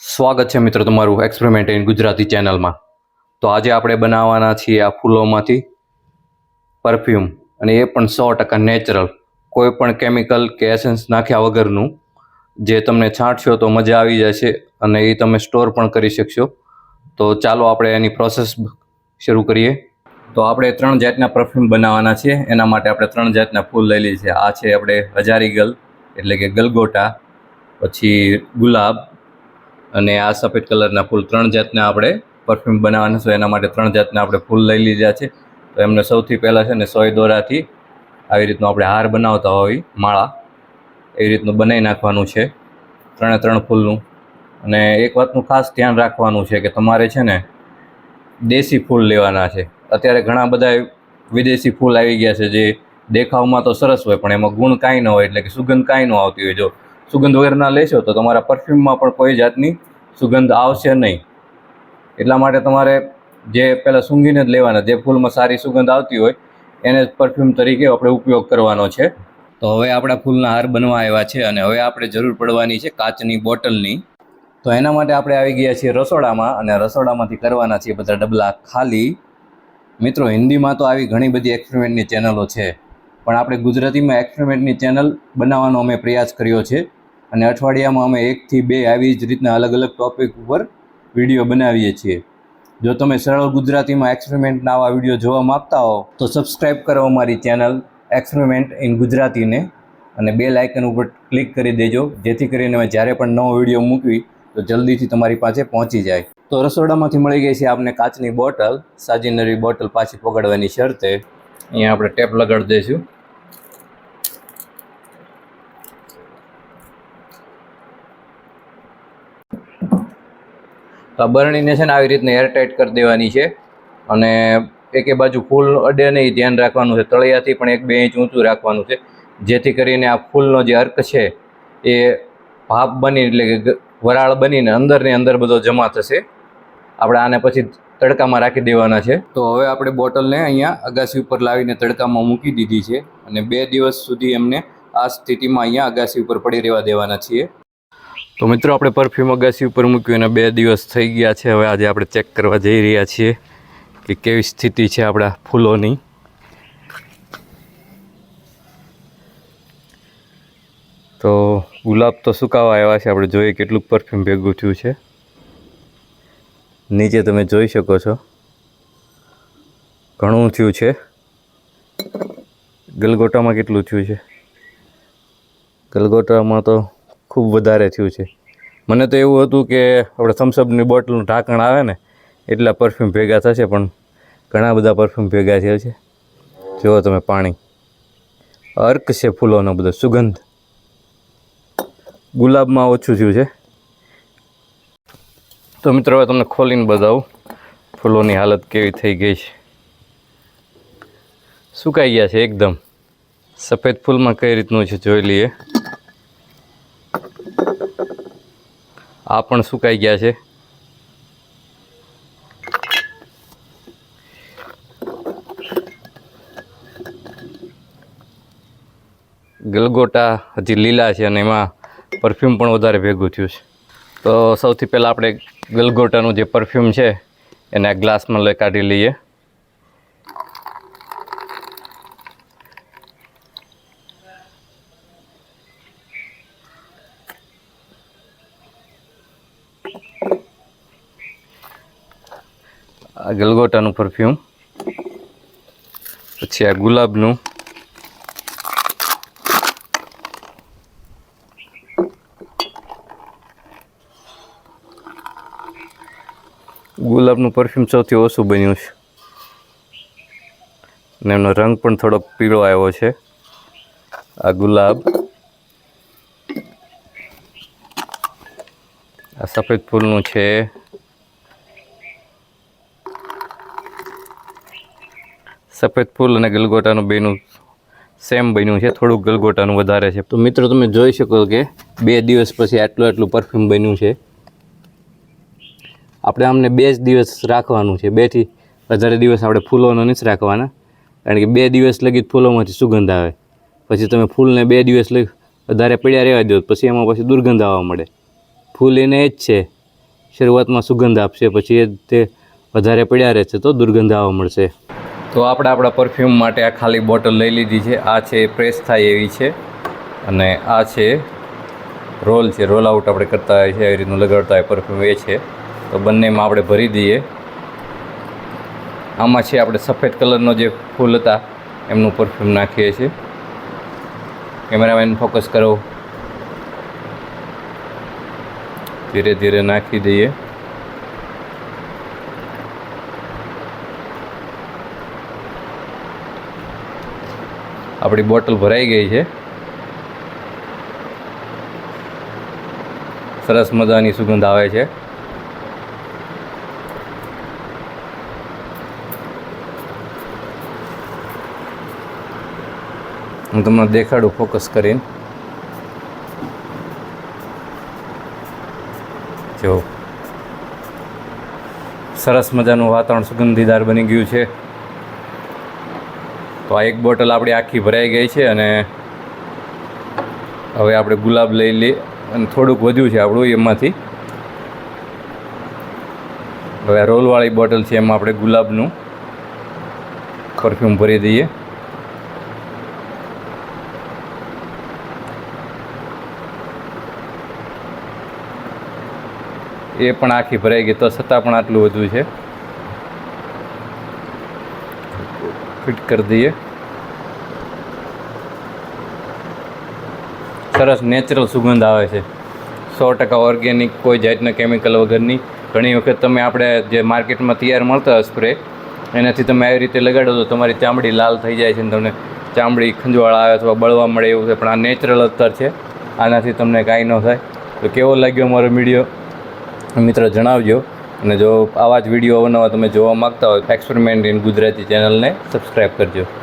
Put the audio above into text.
સ્વાગત છે મિત્રો તમારું એક્સપેરિમેન્ટ ઇન ગુજરાતી ચેનલમાં તો આજે આપણે બનાવવાના છીએ આ ફૂલોમાંથી પરફ્યુમ અને એ પણ સો ટકા નેચરલ કોઈ પણ કેમિકલ કે એસેન્સ નાખ્યા વગરનું, જે તમને છાંટશો તો મજા આવી જશે, અને એ તમે સ્ટોર પણ કરી શકશો. તો ચાલો આપણે એની પ્રોસેસ શરૂ કરીએ. તો આપણે ત્રણ જાતના પરફ્યુમ બનાવવાના છીએ. એના માટે આપણે ત્રણ જાતના ફૂલ લઈ લીધી છે આ છે આપણે હજારી ગલ, એટલે કે ગલગોટા, પછી ગુલાબ અને આ સફેદ કલરના ફૂલ ત્રણ જાતના આપણે પરફ્યુમ બનાવવાના છે. એના માટે ત્રણ જાતના આપણે ફૂલ લઈ લીધા છે. તો એમને સૌથી પહેલાં છે ને સોય દોરાથી આવી રીતનું આપણે હાર બનાવતા હોય માળા. એવી રીતનું બનાવી નાખવાનું છે. ત્રણે ત્રણ ફૂલનું. અને એક વાતનું ખાસ ધ્યાન રાખવાનું છે કે તમારે છે ને દેશી ફૂલ લેવાના છે. અત્યારે ઘણા બધા વિદેશી ફૂલ આવી ગયા છે જે દેખાવમાં તો સરસ હોય પણ એમાં ગુણ કાંઈ ન હોય એટલે કે સુગંધ કાંઈ ન આવતી હોય. જો સુગંધ વગરના લેશો તો તમારા પરફ્યુમમાં પણ કોઈ જાતની સુગંધ આવશે નહીં. એટલા માટે તમારે જે પહેલાં સૂંઘીને જ લેવાના, જે ફૂલમાં સારી સુગંધ આવતી હોય, એને જ પરફ્યુમ તરીકે આપણે ઉપયોગ કરવાનો છે. તો હવે આપણા ફૂલના હાર બનવા આવ્યા છે અને હવે આપણે જરૂર પડવાની છે કાચની બોટલની. તો એના માટે આપણે આવી ગયા છીએ રસોડામાં અને રસોડામાંથી કરવાના છીએ બધા ડબલા ખાલી. મિત્રો, હિન્દીમાં તો આવી ઘણી બધી એક્સપેરિમેન્ટની ચેનલો છે, પણ આપણે ગુજરાતીમાં એક્સપેરિમેન્ટની ચેનલ બનાવવાનો અમે પ્રયાસ કર્યો છે. અને અઠવાડિયામાં અમે એકથી બે આવી જ રીતના અલગ અલગ ટોપિક ઉપર વીડિયો બનાવીએ છીએ. જો તમે સરળ ગુજરાતીમાં એક્સપેરિમેન્ટના આવા વીડિયો જોવા માંગતા હો, તો સબસ્ક્રાઈબ કરો અમારી ચેનલ એક્સપેરિમેન્ટ ઇન ગુજરાતીને અને બે લાઇકન ઉપર ક્લિક કરી દેજો, જેથી કરીને અમે જ્યારે પણ નવો વીડિયો મૂકવી, તો જલ્દીથી તમારી પાસે પહોંચી જાય. તો રસોડામાંથી મળી ગઈ છે આપને કાચની બોટલ, સાજીનરી બોટલ પાછી પકડવાની શરતે. અહીંયા આપણે ટેપ લગાડી દઈશું. તો આ બરણીને છે ને આવી રીતના એરટાઈટ કરી દેવાની છે. અને એકે બાજુ ફૂલ અડે નહીં ધ્યાન રાખવાનું છે. તળિયાથી પણ એક બે ઇંચ ઊંચું રાખવાનું છે. જેથી કરીને આ ફૂલનો જે અર્ક છે એ ભાપ બની એટલે કે વરાળ બનીને અંદરની અંદર બધો જમા થશે. આપણે આને પછી તડકામાં રાખી દેવાના છે. તો હવે આપણે બોટલને અહીંયા અગાસી ઉપર લાવીને તડકામાં મૂકી દીધી છે. અને બે દિવસ સુધી એમને આ સ્થિતિમાં અહીંયા અગાસી ઉપર પડી રહેવા દેવાના છીએ. તો મિત્રો, આપણે પરફ્યુમ અગાસી ઉપર મૂક્યું અને બે દિવસ થઈ ગયા છે. હવે આજે આપણે ચેક કરવા જઈ રહ્યા છીએ કે કેવી સ્થિતિ છે આપણા ફૂલોની. તો ગુલાબ તો સુકાવા આવ્યા છે. આપણે જોઈએ કેટલું પરફ્યુમ ભેગું થયું છે. નીચે તમે જોઈ શકો છો. ઘણું થયું છે. ગલગોટામાં કેટલું થયું છે? ગલગોટામાં તો ખૂબ વધારે થયું છે. મને તો એવું હતું કે આપણે થમ્સઅપની બોટલનું ઢાંકણ આવે ને, એટલા પરફ્યુમ ભેગા થશે, પણ ઘણા બધા પરફ્યુમ ભેગા થયા છે. જુઓ તમે પાણી. અર્ક છે ફૂલોનો બધો સુગંધ. ગુલાબમાં ઓછું થયું છે. તો મિત્રો, હવે તમને ખોલીને બતાવું, ફૂલોની હાલત કેવી થઈ ગઈ છે. સુકાઈ ગયા છે એકદમ. સફેદ ફૂલમાં કઈ રીતનું છે જોઈ લઈએ. આ પણ સુકાઈ ગયા છે. ગલગોટા હજી લીલા છે અને એમાં પરફ્યુમ પણ વધારે ભેગું થયું છે. તો સૌથી પહેલાં આપણે ગલગોટાનું જે પરફ્યુમ છે એને ગ્લાસમાં લઈ કાઢી લઈએ. આ ગલગોટાનું પરફ્યુમ પછી આ ગુલાબનું. ગુલાબનું પરફ્યુમ સૌથી ઓછું બન્યું છે. અને એમનો રંગ પણ થોડોક પીળો આવ્યો છે. આ ગુલાબ. આ સફેદ ફૂલનું છે. સફેદ ફૂલ અને ગલગોટાનું બેનું સેમ બન્યું છે, થોડુંક ગલગોટાનું વધારે છે. તો મિત્રો, તમે જોઈ શકો કે બે દિવસ પછી આટલું આટલું પરફ્યુમ બન્યું છે. આપણે આમને બે જ દિવસ રાખવાનું છે. બેથી વધારે દિવસ આપણે ફૂલોનો નથી રાખવાના. કારણ કે બે દિવસ લગી ફૂલોમાંથી સુગંધ આવે. પછી તમે ફૂલને બે દિવસ લગી વધારે પડ્યા રહેવા દો, પછી એમાં પછી દુર્ગંધ આવવા મળે. ફૂલ એને એ જ છે. શરૂઆતમાં સુગંધ આપશે, પછી એ તે વધારે પડ્યા રહેશે તો દુર્ગંધ આવવા મળશે. તો આપણે આપણા પરફ્યુમ માટે આ ખાલી બોટલ લઈ લીધી છે. આ છે પ્રેસ થાય એવી છે. અને આ છે રોલ છે. રોલ આઉટ આપણે કરતા હોય છે એવી રીતનું લગાડતા હોય પરફ્યુમ એ છે. તો બંનેમાં આપણે ભરી દઈએ. આમાં છે આપણે સફેદ કલરનો જે ફૂલ હતા, એમનું પરફ્યુમ નાખીએ છીએ. કેમેરામેન ફોકસ કરો. ધીરે ધીરે નાખી દઈએ. આપણી બોટલ ભરાઈ ગઈ છે. સરસ મજાની સુગંધ આવે છે. હું તમને દેખાડું ફોકસ કરીને. જો. સરસ મજાનું વાતાવરણ સુગંધીદાર બની ગયું છે. તો આ એક બોટલ આપણી આખી ભરાઈ ગઈ છે અને હવે આપણે ગુલાબ લઈ લઈએ. અને થોડુંક વધ્યું છે આપણું એમાંથી. હવે રોલવાળી બોટલ છે એમાં આપણે ગુલાબનું પરફ્યુમ ભરી દઈએ. એ પણ આખી ભરાઈ ગઈ, તો છતાં પણ આટલું વધુ છે. ફિટ કરી દઈએ. સરસ નેચરલ સુગંધ આવે છે. સો ટકા ઓર્ગેનિક કોઈ જાતના કેમિકલ વગરની. ઘણી વખત તમે આપણે જે માર્કેટમાં તૈયાર મળતા સ્પ્રે એનાથી તમે આવી રીતે લગાડો તો તમારી ચામડી લાલ થઈ જાય છે અને તમને ચામડી ખંજવાળ આવે અથવા બળવા મળે એવું છે. પણ આ નેચરલ અત્તર છે. આનાથી તમને કાંઈ ન થાય. તો કેવો લાગ્યો મારો વીડિયો? મિત્રો જણાવજો. અને જો આવા જ વીડિયો અવનવા તમે જોવા માગતા હોય એક્સપેરિમેન્ટ ઇન ગુજરાતી ચેનલને સબસ્ક્રાઈબ કરજો.